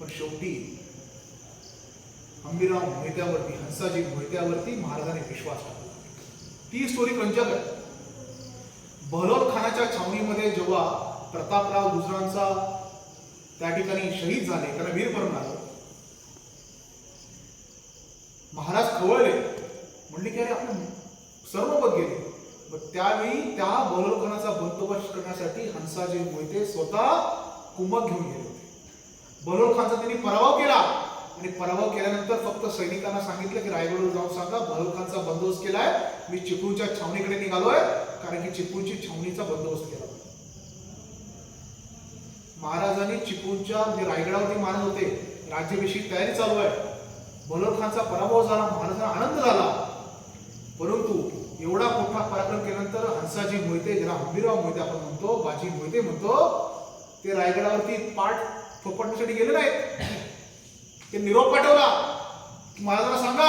पण शेवटी हंबीराव मोहित्यावरती हंसाजी मोहित्यावरती महाराजांनी विश्वास टाकला ती स्टोरी कंजक आहे. बहलोल खानाच्या छावणीमध्ये जेव्हा प्रतापराव गुजरांचा त्या ठिकाणी शहीद झाले त्यांना वीरमरण आलं महाराज खवळले. म्हणले की अरे आपण सर्व पद गेले. मग त्यावेळी त्या बहलोल खानाचा बंदोबस्त करण्यासाठी हंसाजी मोहिते स्वतः कुंभक घेऊन गेले होते. बलोड खानचा त्यांनी पराभव केला. आणि पराभव केल्यानंतर फक्त सैनिकांना सांगितलं की रायगडवर जाऊन सांगा बलोड खानचा बंदोबस्त केलाय. मी चिपळूच्या छावणीकडे निघालोय कारण की चिपळूची छावणीचा बंदोबस्त केला. महाराजांनी चिपळूच्या जे म्हणजे रायगडावरती महाराज होते. राज्याभिषेक तयारी चालू आहे. बलोड खानचा पराभव झाला महाराजांना आनंद झाला. परंतु एवढा मोठा पराक्रम केल्यानंतर हंसाजी मोहिते ज्याला हंबीरराव मोहिते आपण म्हणतो बाजी मोहिते म्हणतो ते रायगडावरती पाठ थोपटण्यासाठी गेले नाहीत ते निरोप पाठवला. की महाराजांना सांगा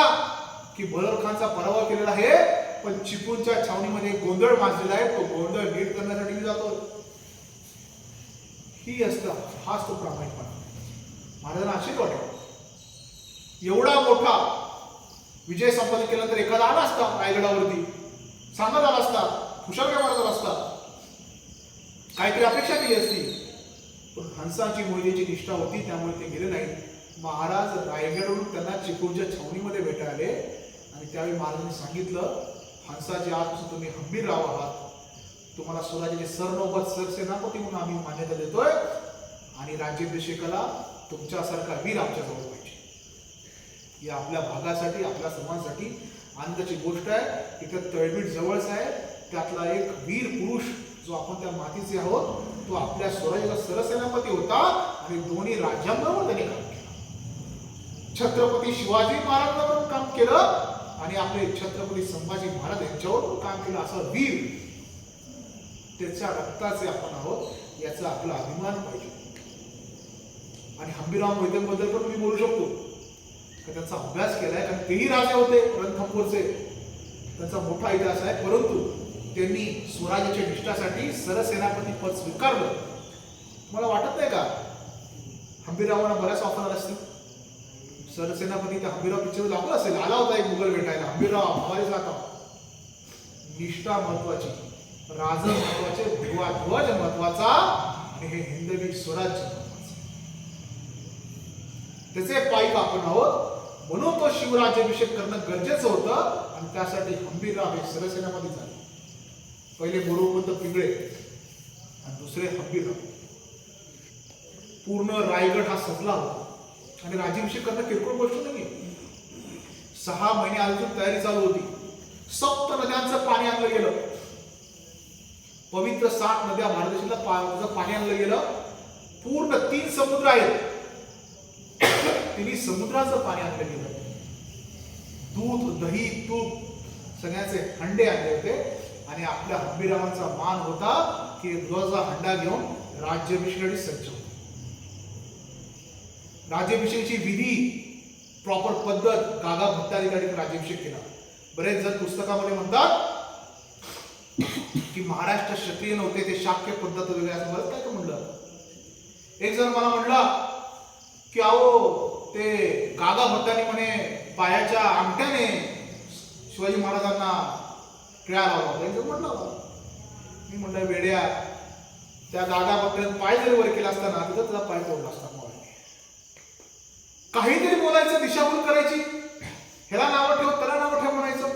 की बहलोल खानचा पराभव केलेला आहे पण चिपूनच्या छावणीमध्ये गोंधळ माजलेला आहे. तो गोंधळ नीट करण्यासाठी मी जातो ही असतं हाच तो प्रामाणिकपणा. महाराजांना अशीच वाटेल. एवढा मोठा विजय संपादन केल्यानंतर एखादा आला असता रायगडावरती. सांगत आला असता हुशार व्यवहार झाला असता. काहीतरी अपेक्षा केली असती. पण हंसाची मुलगीची निष्ठा होती त्यामुळे ते गेले नाही महाराज रायगडवरून त्यांना चिपळूणच्या छावणीमध्ये भेटायला. आले आणि त्यावेळी महाराजांनी सांगितलं हंसाचे आजपासून तुम्ही हंबीर राव आहात. तुम्हाला स्वराज्याचे सरनौबत सरसेनापती म्हणून आम्ही मान्यता देतोय. आणि राज्याभिषेकाला तुमच्यासारखा वीर आमच्याजवळ पाहिजे. या आपल्या भागासाठी आपल्या समाजासाठी आनंदाची गोष्ट आहे. इथं तळबीट जवळच आहे. त्यातला एक वीर पुरुष जो आपण त्या मातीचे आहोत तो आपल्या स्वराज्याचा सरसेनापती होता आणि दोन्ही राज्यांबरोबर त्याने काम केलं. छत्रपती शिवाजी महाराजांबरोबर काम केलं आणि आपले छत्रपती संभाजी महाराज यांच्यावर पण काम केलं. असं वीर त्याच्या रक्ताचे आपण आहोत याचा आपला अभिमान पाहिजे. आणि हंबीराव मोहितेबद्दल पण मी बोलू शकतो. का त्यांचा अभ्यास केलाय कारण तेही राजे होते रणथंबोरचे. त्यांचा मोठा इतिहास आहे परंतु त्यांनी स्वराज्याच्या निष्ठासाठी सरसेनापती पद स्वीकारलं. मला वाटत नाही का? हंबीरावांना बऱ्याच ऑफर आल्या असतील. सरसेनापती त्या हंबीराव पिक्चर लागला असेल. आला होता एक मुघल भेटायला. हंबीराव हमारे जाता निष्ठा महत्वाची. राज महत्त्वाचे ध्वज ध्वज महत्त्वाचा आणि हे हिंदवी स्वराज्य त्याचे पायिक आपण आहोत. म्हणून तो शिवराज्याभिषेक करणं गरजेचं होतं आणि त्यासाठी हंबीरराव हे सरसेनापती झाले. पहिले गुरुमंत पिंगळे आणि दुसरे हब्बीराव पूर्ण रायगड हा सपला होता. आणि राज्याभिषेक करणं किरकोळ गोष्ट नाही सहा महिने अजून तयारी चालू होती. सप्त नद्यांचं पाणी आणलं गेलं. पवित्र सात नद्या भारत देशाला पा- पाणी आणलं गेलं. पूर्ण तीन समुद्र आहेत. तिन्ही समुद्राचं पाणी आणलं गेलं. दूध दही तूप सगळ्याचे हंडे आणले होते. आणि आपल्या हंबीरामाचा मान होता की ध्वजा हंडा घेऊन राज्याभिषेकासाठी सज्ज होते. राज्याभिषेकाची विधी प्रॉपर पद्धत गागा भट्टाने राज्याभिषेक केला. बरेच जण पुस्तकामध्ये म्हणतात की महाराष्ट्र क्षत्रिय नव्हते ते शाक्य पद्धत वगैरे असं बरंच काय म्हणलं? एक जण मला म्हणला की अहो ते गागा भट्टाने म्हणे पायाच्या आमट्याने शिवाजी महाराजांना खेळा लावला त्यांचं एक होता. मी म्हणलं वेड्या त्या दादा भट्ट्याने पाय जरी वर केला असता ना तिथं त्याचा पाय तोडला असता मुळाने. काहीतरी बोलायचं दिशाभूल करायची. ह्याला नावं ठेव त्याला नावं ठेव म्हणायचं.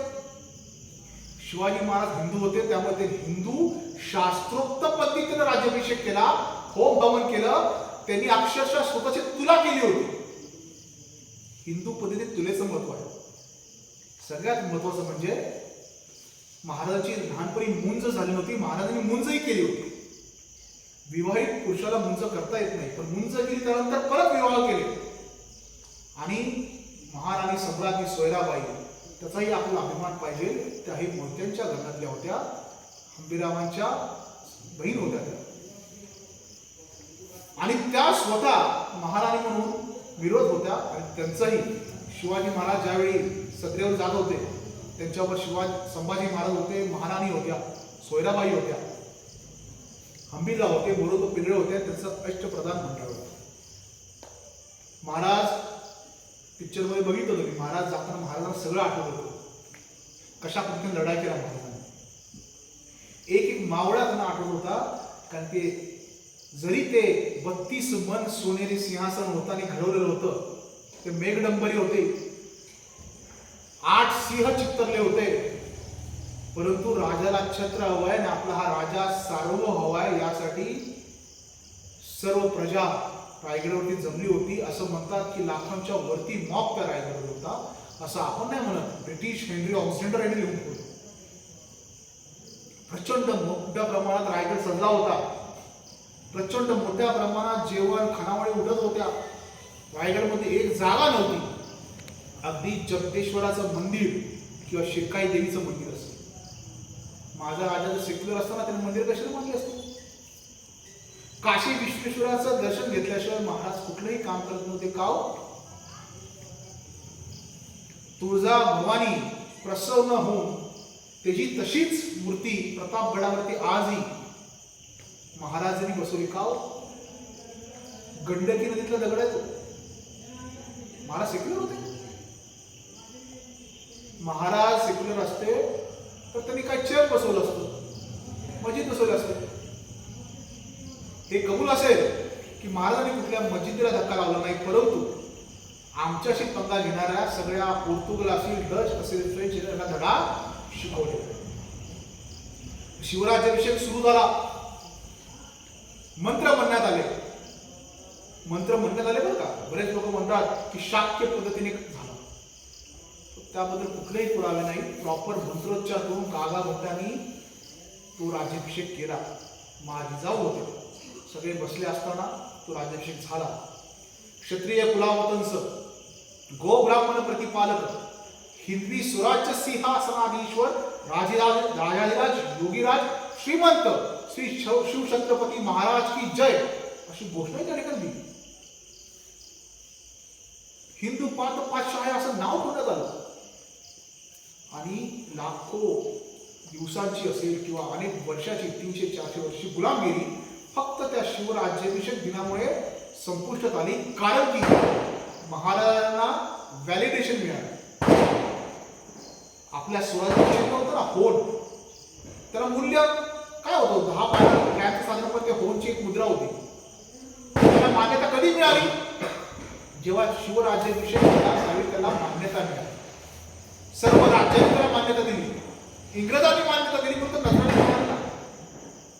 शिवाजी महाराज हिंदू होते त्यामुळे ते हिंदू शास्त्रोक्त पद्धतीनं राज्याभिषेक केला होम हवन केलं. त्यांनी अक्षरशः स्वतःची तुला केली होती. हिंदू पद्धतीत तुलेचं महत्त्व आहे. सगळ्यात महत्वाचं म्हणजे महाराजांची लहानपणी मुंज झाली नव्हती. महाराजांनी मुंजही केली होती. विवाहित पुरुषाला मुंज करता येत नाही. पण मुंज केली त्यानंतर परत विवाह केले. आणि महाराणी सम्राज्ञी सोयराबाई त्याचाही आपला अभिमान पाहिजे. त्याही मोत्यांच्या घरातल्या होत्या. हंबीरामांच्या बहीण होत्या त्या. आणि त्या स्वतः महाराणी म्हणून विरोध होत्या. आणि त्यांचाही शिवाजी महाराज ज्यावेळी सत्रेवर जात होते त्यांच्यावर शिवाजी संभाजी महाराज होते महाराणी होत्या सोयराबाई होत्या हंबीला होते बरोबर पिंगळे होते त्यांचं अष्टप्रधान मंडळ होतं. महाराज पिक्चरमध्ये बघितलं होतं मी महाराज जाताना महाराजांना सगळं आठवत होतं. कशा पद्धतीने लढाई केला महाराजांनी. एक एक मावळा त्यांना आठवत होता कारण ते जरी ते बत्तीस मन सोनेरी सिंहासन होताना घडवलेलं होतं ते मेघडंबरी होते सिंह चित्तरले होते. परंतु राजाला छत्र हवंय आणि आपला हा राजा सार्व हवाय यासाठी सर्व प्रजा रायगडावरती जमली होती. असं म्हणतात की लाखांच्या वरती मॉप त्या रायगडावर होता. असं आपण नाही म्हणत. ब्रिटिश हेनरी ऑक्सिडेंटर यांनी लिहून ठेवलं. प्रचंड मोठ्या प्रमाणात रायगड सजला होता. प्रचंड मोठ्या प्रमाणात जेवण खानावळी उडत होत्या. रायगडमध्ये एक जागा नव्हती. अगदी जगदेश्वराचं मंदिर किंवा शिकाई देवीचं मंदिर असतं. माझा राजा जर सेक्युलर असताना त्याने मंदिर कशाला बांधले असते? काशी विश्वेश्वराचं दर्शन घेतल्याशिवाय महाराज कुठलंही काम करत नव्हते. काव हो? तुळजा भवानी प्रसन्न होऊन त्याची तशीच मूर्ती प्रतापगडावरती आजही महाराजांनी बसवली काव हो? गंडकी नदीतला दगड आहे तो. महाराज सेक्युलर होते. महाराज सेक्युलर असते तर त्यांनी काय चेअर बसवलं असतं? मस्जिद बसवलं असतं. हे कबूल असेल की महाराजांनी कुठल्या मस्जिदीला धक्का लावला नाही परंतु आमच्याशी पंगा घेणाऱ्या सगळ्या पोर्तुगल असेल डच असेल फ्रेंच यांना धडा शिकवले. शिवराज्याभिषेक सुरू झाला. मंत्र म्हणण्यात आले. मंत्र म्हणण्यात आले बरं का? बरेच लोक म्हणतात की शाक्य पद्धतीने झाला. त्याबद्दल कुठलेही पुरावे नाही. प्रॉपर मंत्रोच्चार करून कागा भक्तांनी तो राज्याभिषेक केला. माझी जाऊ होते. सगळे बसले असताना तो राज्याभिषेक झाला. क्षत्रिय कुलावतंस गो ब्राह्मण प्रतिपालक हिंदवी स्वराज्य सिंहासनाधीश्वर राजीराज राजाधिराज योगीराज श्रीमंत श्री शिव शिवछत्रपती महाराज की जय अशी घोषणा त्या ठिकाणी दिली. हिंदू पात पातशाह असं नाव ठेवण्यात आलं आणि लाखो दिवसांची असेल किंवा अनेक वर्षाची तीनशे चारशे वर्षी गुलामगिरी फक्त त्या शिवराज्याभिषेक दिनामुळे संपुष्टात आली. कारण की महाराजांना व्हॅलिडेशन मिळालं. आपल्या स्वराज्याभिषेक होतं ना होन त्याला मूल्य काय होतं? दहा बारा ग्रॅमचं साधारणपणे म्हणजे होनची एक मुद्रा होती. त्याला मान्यता कधी मिळाली? जेव्हा शिवराज्याभिषेक झाला त्यावेळी त्याला मान्यता मिळाली. सर्व राज्यांनी त्याला मान्यता दिली. इंग्रजांनी मान्यता दिली फक्त नजराने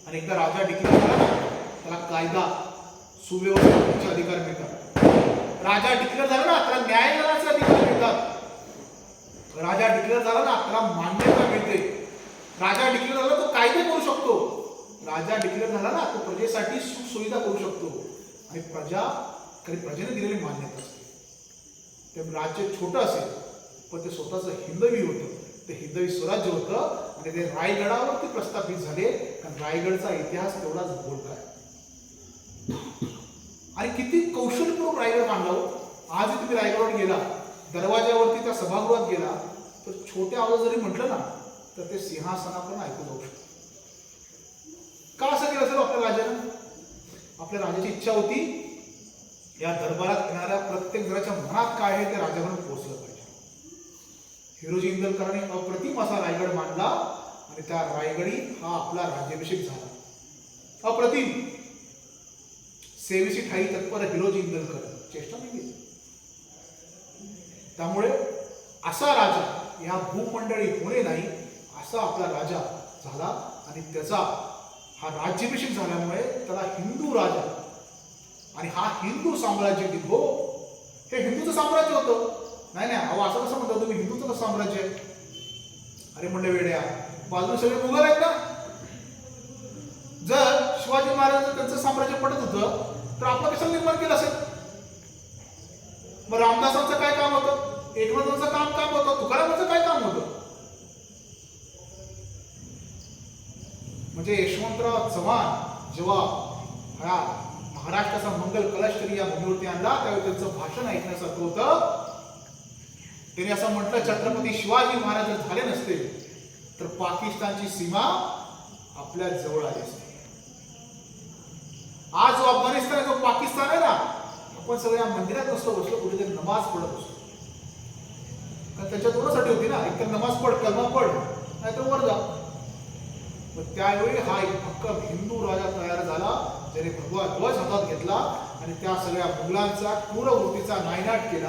आणि एकदा राजा डिक्लेअर झाला ना त्याला कायदा सुव्यवस्थेचे अधिकार मिळतात. राजा डिक्लेअर झाला ना त्याला न्यायालयाचे अधिकार मिळतात. राजा डिक्लेअर झाला ना त्याला मान्यता मिळते. राजा डिक्लेअर झाला तो कायदे करू शकतो. राजा डिक्लेअर झाला ना तो प्रजेसाठी सुखसुविधा करू शकतो. आणि प्रजा खरी प्रजेने दिलेली मान्यता असते. ते राज्य छोटं असेल. पण ते स्वतःचं हिंदवी होतं. ते हिंदवी स्वराज्य होतं आणि ते रायगडावरती प्रस्थापित झाले. कारण रायगडचा इतिहास तेवढाच बोलका आहे. आणि किती कौशल्यपूर्वक रायगड बांधला हो. तुम्ही रायगडावर गेला दरवाज्यावरती त्या सभागृहात गेला तर छोट्या आवाज जरी म्हटलं ना तर ते सिंहासनापर्यंत ऐकू जाऊ शकतं. का असं केलं असेल आपल्या राजानं? आपल्या राजाची इच्छा होती या दरबारात येणाऱ्या प्रत्येक जणाच्या मनात काय आहे ते राजाकडून पोहोचलं पाहिजे. हिरोजी इंदलकरांनी अप्रतिम असा रायगड मांडला आणि त्या रायगडी हा आपला राज्याभिषेक झाला. अप्रतिम. सेवेची ठाई तत्पर हिरोजी इंदलकर चेष्टा नाही त्यामुळे असा राजा या भूमंडळी होणे नाही असा आपला राजा झाला आणि त्याचा हा राज्याभिषेक झाल्यामुळे त्याला हिंदू राजा आणि हा हिंदू साम्राज्य हो हे हिंदूचं साम्राज्य होतं. नाही नाही अहो असं कसं म्हणता तुम्ही? हिंदू साम्राज्य. आहे अरे म्हणलं वेड्या बाजूला सगळे मुघल आहेत ना? जर शिवाजी महाराज त्यांचं साम्राज्य पडत होतं तर आपलं कशाला निर्माण केलं असेल? मग रामदासांचं काय काम होतं? एकनाथांचं काम काम होतं? तुकारामांचं काय काम होतं? म्हणजे यशवंतराव चव्हाण जेव्हा हा महाराष्ट्राचा मंगल कलश या भूमीवरती आणला त्यावेळी त्यांचं भाषण ऐकण्यासारखं होतं. त्यांनी असं म्हटलं छत्रपती शिवाजी महाराज जर झाले नसते तर पाकिस्तानची सीमा आपल्या जवळ आली असते आज जो अफगाणिस्तान जो पाकिस्तान आहे ना आपण सगळ्या मंदिरात नसतो बसलो कुठेतरी नमाज पडत असतो कारण त्याच्या दोनसाठी होती ना एक तर नमाज पड कलमा पड नाहीतर वर जा. मग त्यावेळी हा एक भक्कम हिंदू राजा तयार झाला ज्याने भगवा ध्वज हातात घेतला आणि त्या सगळ्या मुलांचा क्रूरवृत्तीचा नायनाट केला.